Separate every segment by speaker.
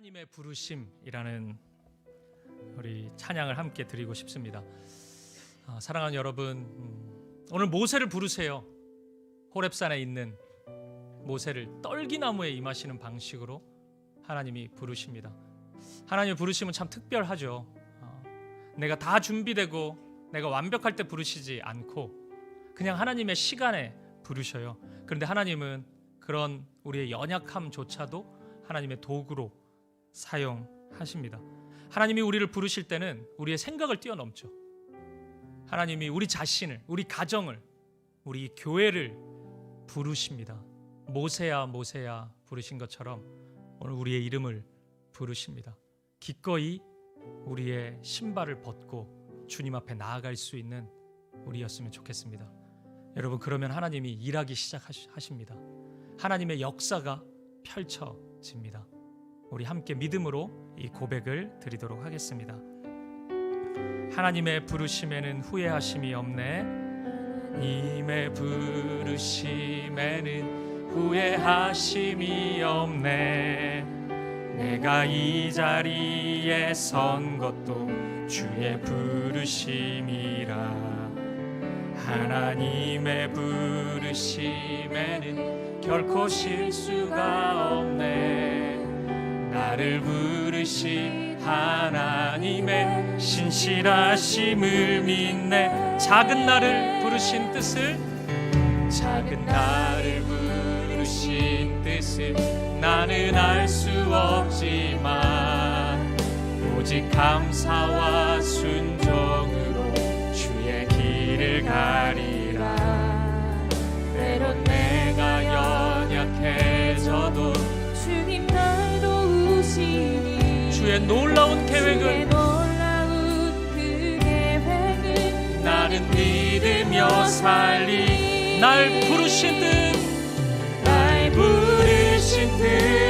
Speaker 1: 하나님의 부르심이라는 우리 찬양을 함께 드리고 싶습니다. 아, 사랑하는 여러분, 음, 오늘 모세를 부르세요. 호렙산에 있는 모세를 떨기나무에 임하시는 방식으로 하나님이 부르십니다. 하나님의 부르심은 참 특별하죠. 어, 내가 다 준비되고 내가 완벽할 때 부르시지 않고 그냥 하나님의 시간에 부르셔요. 그런데 하나님은 그런 우리의 연약함조차도 하나님의 도구로 사용하십니다. 하나님이 우리를 부르실 때는 우리의 생각을 뛰어넘죠. 하나님이 우리 자신을, 우리 가정을, 우리 교회를 부르십니다. 모세야 모세야 부르신 것처럼 오늘 우리의 이름을 부르십니다. 기꺼이 우리의 신발을 벗고 주님 앞에 나아갈 수 있는 우리였으면 좋겠습니다. 여러분 그러면 하나님이 일하기 시작하십니다. 하나님의 역사가 펼쳐집니다. 우리 함께 믿음으로 이 고백을 드리도록 하겠습니다. 하나님의 부르심에는 후회하심이 없네. 님의 부르심에는 후회하심이 없네. 내가 이 자리에 선 것도 주의 부르심이라. 하나님의 부르심에는 결코 실수가 없네. 나를 부르신 하나님의 신실하심을 믿네. 작은 나를 부르신 뜻을 작은 나를 부르신 뜻을 나는 알 수 없지만 오직 감사와 주의 놀라운 계획을
Speaker 2: 놀라운 그 계획을
Speaker 1: 나는 믿으며 살리 날 부르신 듯. 날 부르신 듯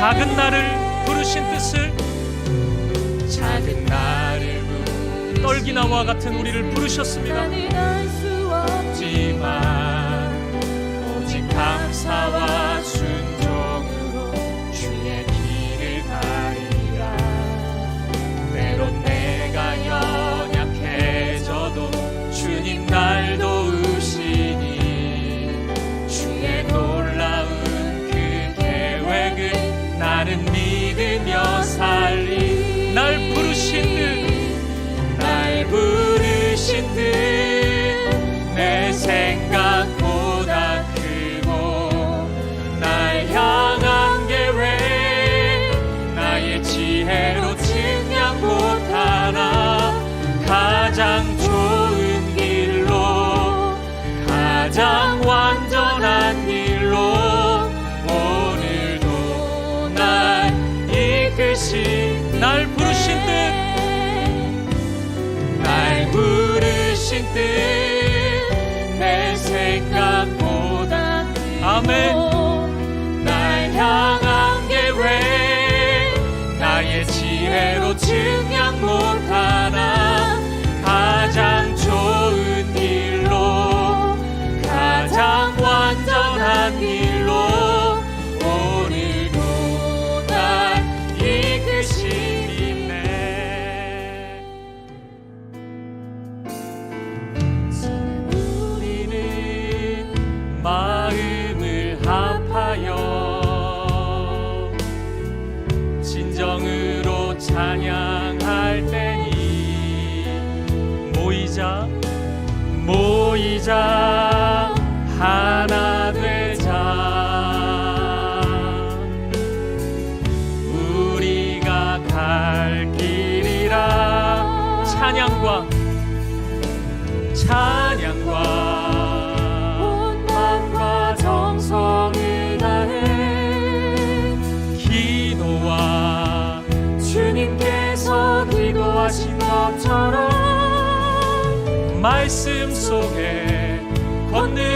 Speaker 1: 작은 나를 부르신 뜻을 작은 나를 부르신 떨기나와 같은 우리를 부르셨습니다 날 부르신 듯. 날 부르신 뜻 찬양과 찬양과
Speaker 2: 온 마음과 정성을 다해
Speaker 1: 기도와
Speaker 2: 주님께서 기도하신 것처럼
Speaker 1: 말씀 속에 권능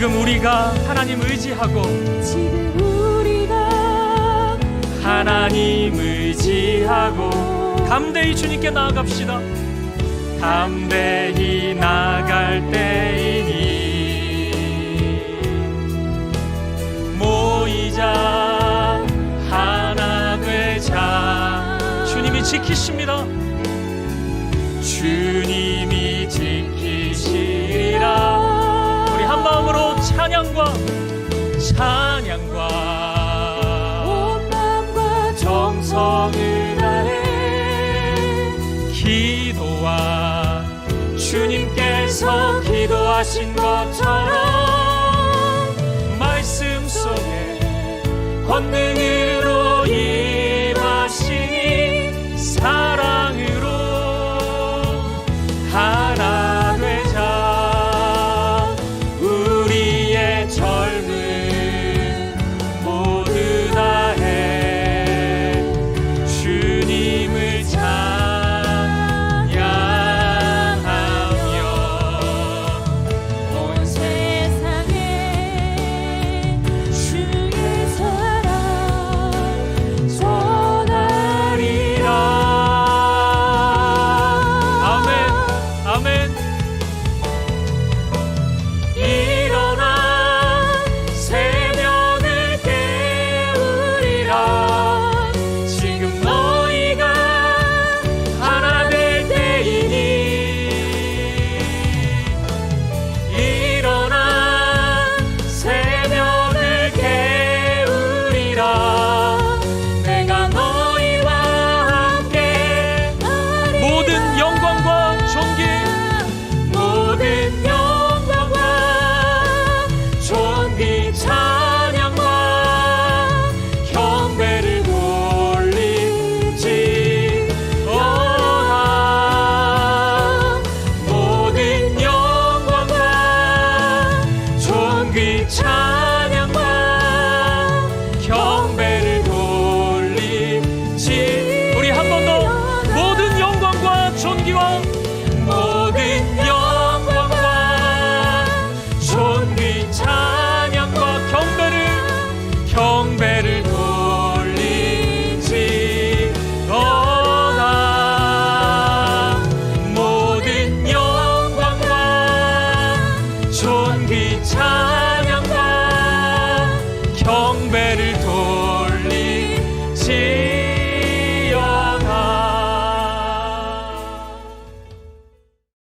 Speaker 1: 지금 우리가 하나님 의지하고
Speaker 2: 지금 우리가
Speaker 1: 하나님 의지하고 담대히 주님께 나아갑시다. 담대히 나갈 때이니 모이자 하나 되자. 주님이 지키십니다 찬양과
Speaker 2: 온 마음과
Speaker 1: 정성을 다해 기도와 주님께서 기도하신 것처럼 말씀 속에 권능을